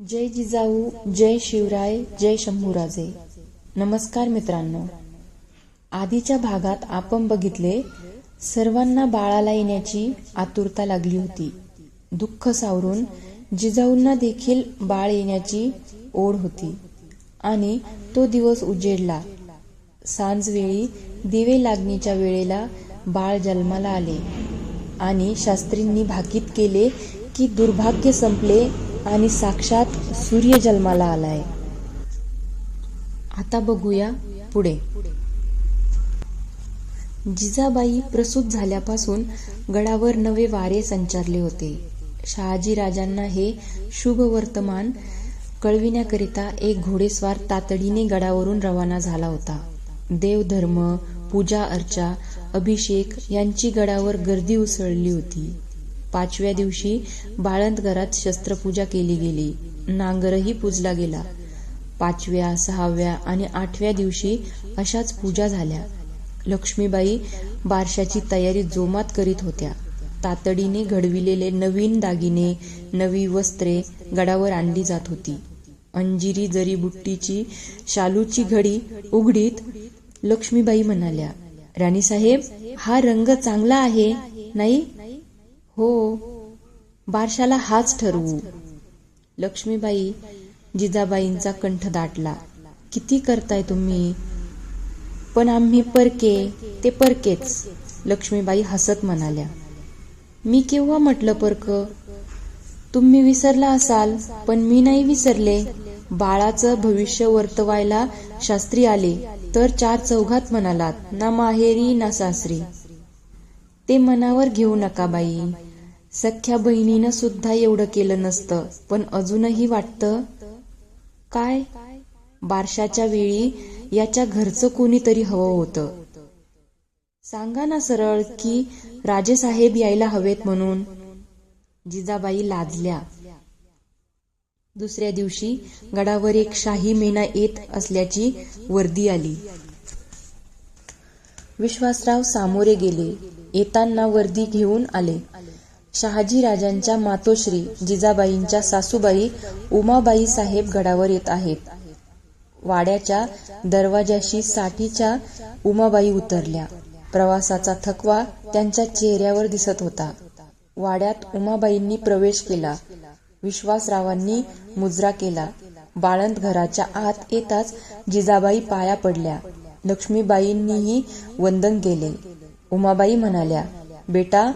जय जिजाऊ जय शिवराय जय शंभूराजे. नमस्कार मित्रांनो. आधीच्या भागात आपण बघितले सर्वांना बाळाला येण्याची आतुरता लागली होती. दुःख सावरून जिजाऊंना देखील बाळ येण्याची ओढ होती आणि तो दिवस उजेडला. सांजवेळी दिवे लागणीच्या वेळेला बाळ जन्माला आले आणि शास्त्रींनी भाकीत केले की दुर्भाग्य संपले आणि साक्षात सूर्य जन्माला आलाय. आता बघूया पुढे. जिजाबाई प्रसूत झाल्यापासून गडावर नवे वारे संचारले होते. शहाजी राजांना हे शुभ वर्तमान कळविण्याकरिता एक घोडेस्वार तातडीने गडावरून रवाना झाला होता. देवधर्म पूजा अर्चा अभिषेक यांची गडावर गर्दी उसळली होती. पाचव्या दिवशी बाळंत घरात शस्त्रपूजा केली गेली. नांगरही पूजला गेला. पाचव्या सहाव्या आणि आठव्या दिवशी अशाच पूजा झाल्या. लक्ष्मीबाई बारशाची तयारी जोमात करीत होत्या. तातडीने घडविलेले नवीन दागिने नवी वस्त्रे गडावर आणली जात होती. अंजिरी जरीबुट्टीची शालूची घडी उघडीत लक्ष्मीबाई म्हणाल्या राणीसाहेब हा रंग चांगला आहे नाही? हो बारशाला हाच ठरवू. लक्ष्मीबाई जिजाबाईंचा कंठ दाटला. किती करताय तुम्ही? पण आम्ही परके ते परकेच लक्ष्मीबाई हसत म्हणाल्या. मी केव्हा म्हटलं परक? तुम्ही विसरला असाल पण मी नाही विसरले. बाळाचं भविष्य वर्तवायला शास्त्री आले तर चार चौघात म्हणालात ना माहेरी ना सासरी. ते मनावर घेऊ नका बाई. सख्या बहिणीनं सुद्धा एवढं केलं नसतं पण अजूनही वाटतं काय? बारशाच्या वेळी याच्या घरचं कोणीतरी हवं होतं. सांगा ना सरळ की राजेसाहेब यायला हवेत म्हणून. जिजाबाई लाजल्या. दुसऱ्या दिवशी गडावर एक शाही मेना येत असल्याची वर्दी आली. विश्वासराव सामोरे गेले. येताना वर्दी घेऊन आले. शहाजी राजांच्या मातोश्री जिजाबाईंच्या सासूबाई उमाबाई साहेब गडावर येत आहेत. वाड्याच्या दरवाजाशी साठीच्या उमाबाई उतरल्या. प्रवासाचा थकवा त्यांच्या चेहऱ्यावर दिसत होता. वाड्यात उमाबाईंनी प्रवेश केला. विश्वासरावांनी मुजरा केला. बाळंत घराच्या आत येताच जिजाबाई पाया पडल्या. लक्ष्मीबाईंनीही वंदन केले. उमाबाई म्हणाल्या बेटा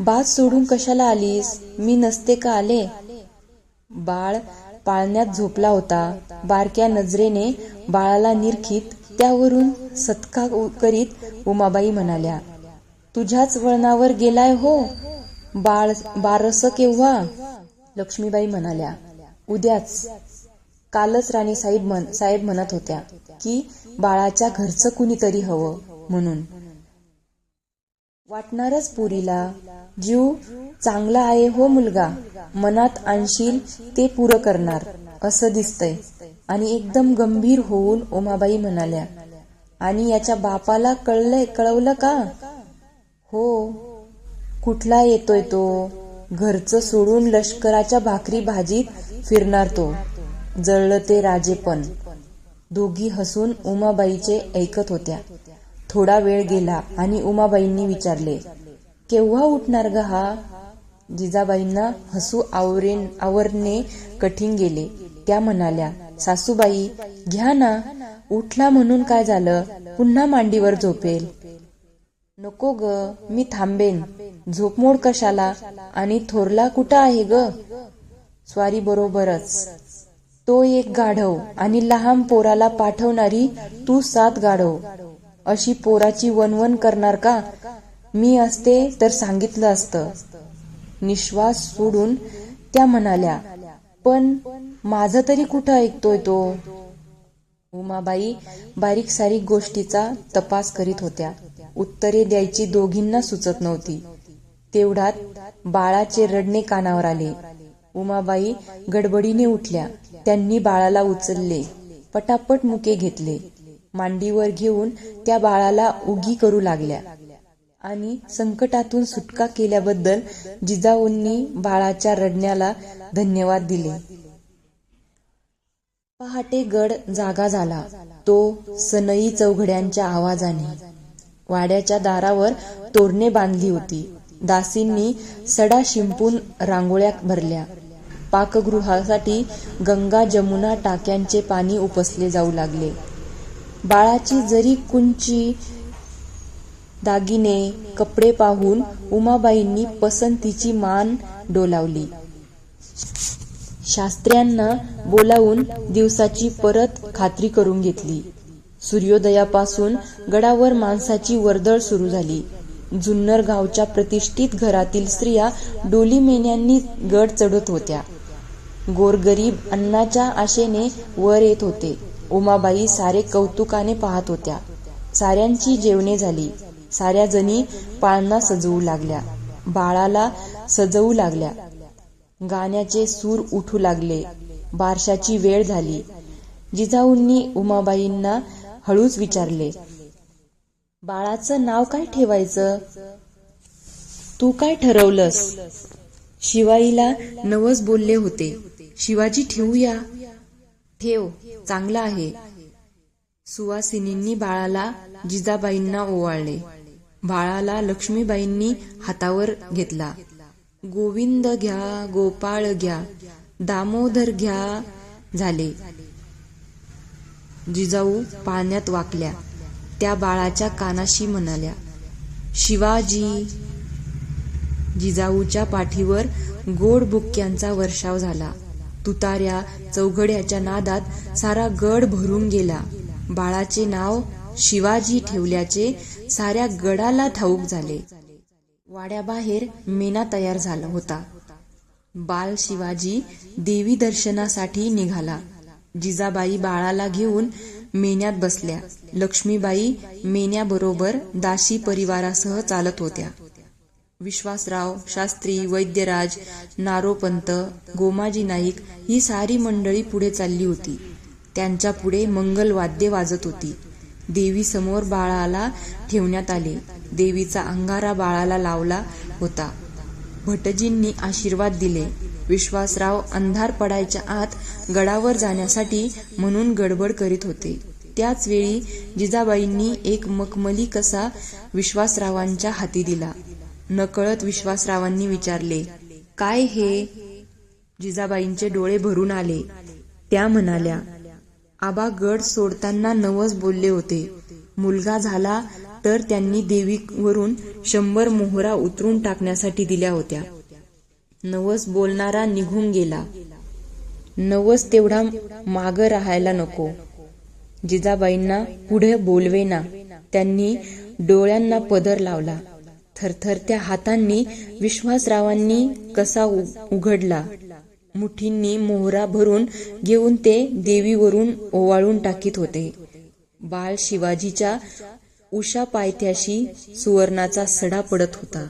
बाज सोडून कशाला आलीस? मी नसते का आले? बाळ पाळण्यात झोपला होता. बारक्या नजरेने बाळाला निरखीत त्यावरून सत्का करीत उमाबाई म्हणाल्या तुझ्याच वळणावर गेलाय हो. बाळ बारस केव्हा? लक्ष्मीबाई म्हणाल्या उद्याच. कालच राणी साहेब म्हण साहेब म्हणत होत्या की बाळाच्या घरचं कुणीतरी हवं म्हणून. वाटणारच पुरीला जीव चांगला आहे हो मुलगा मनात आणशील ते पुरं करणार असं दिसतंय. आणि एकदम गंभीर होऊन उमाबाई म्हणाल्या आणि याच्या बापाला कळलंय कळवलं का? हो कुठला येतोय तो? घरचं सोडून लष्कराच्या भाकरी भाजीत फिरणार तो. जळलं ते राजे पण दोघी हसून उमाबाईचे ऐकत होत्या. थोडा वेळ गेला आणि उमाबाईंनी विचारले केव्हा उठणार ग हा? जिजाबाईंना हसू आवरेन आवरणे कठीण गेले. त्या म्हणाल्या सासूबाई घ्या ना. उठला म्हणून काय झालं? पुन्हा मांडीवर झोपेल. नको ग मी थांबेन. झोपमोड कशाला? आणि थोरला कुठं आहे ग? स्वारी बरोबरच. तो एक गाढव आणि लहान पोराला पाठवणारी तू सात गाढव. अशी पोराची वनवन करणार का? मी असते तर सांगितलं असतं. निश्वास सोडून त्या म्हणाल्या पण माझं तरी कुठं ऐकतोय तो? उमाबाई बारीक सारीक गोष्टीचा तपास करीत होत्या. उत्तरे द्यायची दोघींना सुचत नव्हती. तेवढ्यात बाळाचे रडणे कानावर आले. उमाबाई गडबडीने उठल्या. त्यांनी बाळाला उचलले. पटापट मुके घेतले. मांडीवर घेऊन त्या बाळाला उगी करू लागल्या. आणि संकटातून सुटका केल्याबद्दल जिजाऊंनी बाळाच्या रडण्याला धन्यवाद दिले. पहाटे गड जागा झाला. तो सनई चौघड्यांच्या आवाजाने. वाड्याच्या दारावर तोरणे बांधली होती. दासींनी सडा शिंपून रांगोळ्या भरल्या. पाकगृहासाठी गंगा जमुना टाक्यांचे पाणी उपसले जाऊ लागले. बाळाची जरी कुंची दागिने कपडे पाहून उमाबाईंनी पसंतीची मान डोलावली. शास्त्र्यांना बोलावून दिवसाची परत खात्री करून घेतली. सूर्योदयापासून गडावर माणसाची वर्दळ सुरू झाली. जुन्नर गावच्या प्रतिष्ठित घरातील स्त्रिया डोली मेन्यांनी गड चढत होत्या. गोरगरीब अन्नाच्या आशेने वर येत होते. उमाबाई सारे कौतुकाने पाहत होत्या. साऱ्यांची जेवणे झाली. साऱ्या जणी पाळणा सजवू लागल्या. बाळाला सजवू लागल्या. गाण्याचे सूर उठू लागले. बारशाची वेळ झाली. जिजाऊंनी उमाबाईंना हळूच विचारले बाळाचं नाव काय ठेवायचं? तू काय ठरवलंस? शिवाईला नवस बोलले होते. शिवाजी ठेवूया. ठेव चांगला आहे. सुवासिनींनी बाळाला जिजाबाईंना ओवाळले. बाळाला लक्ष्मीबाईंनी हातावर घेतला. गोविंद घ्या गोपाळ घ्या दामोदर घ्या झाले. जिजाऊ पाळण्यात वाकल्या. त्या बाळाच्या कानाशी म्हणाल्या शिवाजी जिजाऊच्या पाठीवर गोड बुक्क्यांचा वर्षाव झाला. तुतार्या चौघड्याच्या नादात सारा गड भरून गेला. बाळाचे नाव शिवाजी ठेवल्याचे साऱ्या गडाला ठाऊक झाले. वाड्याबाहेर मेना तयार झाला होता. बाल शिवाजी देवी दर्शनासाठी निघाला. जिजाबाई बाळाला घेऊन मेन्यात बसल्या. लक्ष्मीबाई मेन्याबरोबर दाशी परिवारासह चालत होत्या. विश्वासराव शास्त्री वैद्यराज नारोपंत गोमाजी नाईक ही सारी मंडळी पुढे चालली होती. त्यांच्या पुढे मंगल वाद्य वाजत होती. देवी समोर बाळाला ठेवण्यात आले. देवीचा अंगारा बाळाला लावला होता. भटजींनी आशीर्वाद दिले. विश्वासराव अंधार पडायच्या आत गडावर जाण्यासाठी म्हणून गडबड करीत होते. त्याच वेळी जिजाबाईंनी एक मखमली कसा विश्वासरावांच्या हाती दिला. नकळत विश्वासरावांनी विचारले काय हे? जिजाबाईंचे डोळे भरून आले. त्या म्हणाल्या आबा गड सोडताना नवस बोलले होते. मुलगा झाला तर त्यांनी देवीवरून शंभर मोहरा उतरून टाकण्यासाठी दिल्या होत्या. नवस बोलणारा निघून गेला. नवस तेवढा माग राहायला नको. जिजाबाईंना पुढे बोलवेना. त्यांनी डोळ्यांना पदर लावला. थरथरत्या हातांनी विश्वासरावांनी कसा उ- उघडला. मुठींनी मोहरा भरून घेऊन ते देवीवरून ओवाळून टाकीत होते. बाळ शिवाजीच्या उषा पायथ्याशी सुवर्णाचा सडा पडत होता.